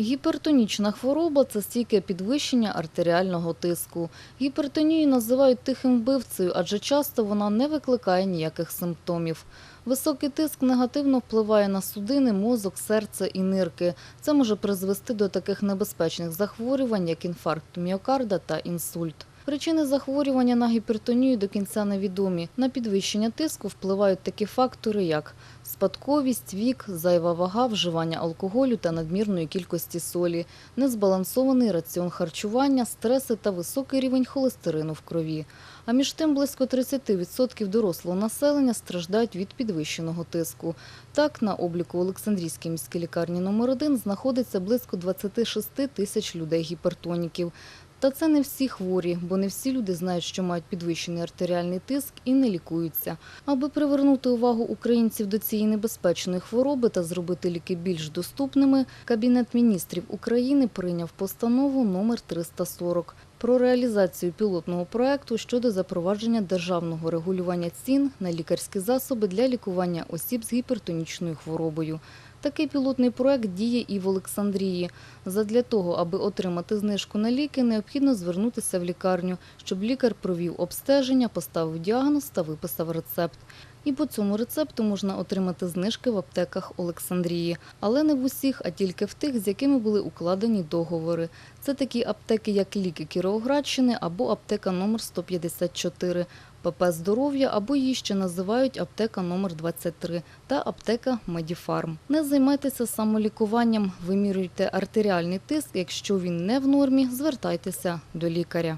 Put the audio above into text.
Гіпертонічна хвороба це стійке підвищення артеріального тиску. Гіпертонію називають тихим вбивцею, адже часто вона не викликає ніяких симптомів. Високий тиск негативно впливає на судини, мозок, серце і нирки. Це може призвести до таких небезпечних захворювань, як інфаркт міокарда та інсульт. Причини захворювання на гіпертонію до кінця невідомі. На підвищення тиску впливають такі фактори, як спадковість, вік, зайва вага, вживання алкоголю та надмірної кількості солі, незбалансований раціон харчування, стреси та високий рівень холестерину в крові. А між тим близько 30% дорослого населення страждають від підвищеного тиску. Так, на обліку Олександрійській міській лікарні номер 1 знаходиться близько 26 тисяч людей-гіпертоніків. Та це не всі хворі, бо не всі люди знають, що мають підвищений артеріальний тиск і не лікуються. Аби привернути увагу українців до цієї небезпечної хвороби та зробити ліки більш доступними, Кабінет міністрів України прийняв постанову номер 340 про реалізацію пілотного проекту щодо запровадження державного регулювання цін на лікарські засоби для лікування осіб з гіпертонічною хворобою. Такий пілотний проект діє і в Олександрії. Задля того, аби отримати знижку на ліки, необхідно звернутися в лікарню, щоб лікар провів обстеження, поставив діагноз та виписав рецепт. І по цьому рецепту можна отримати знижки в аптеках Олександрії. Але не в усіх, а тільки в тих, з якими були укладені договори. Це такі аптеки, як ліки Кіровоградщини або аптека номер 154, ПП «Здоров'я» або її ще називають аптека номер 23 та аптека Медіфарм. Не займайтеся самолікуванням, вимірюйте артеріальний тиск. Якщо він не в нормі, звертайтеся до лікаря.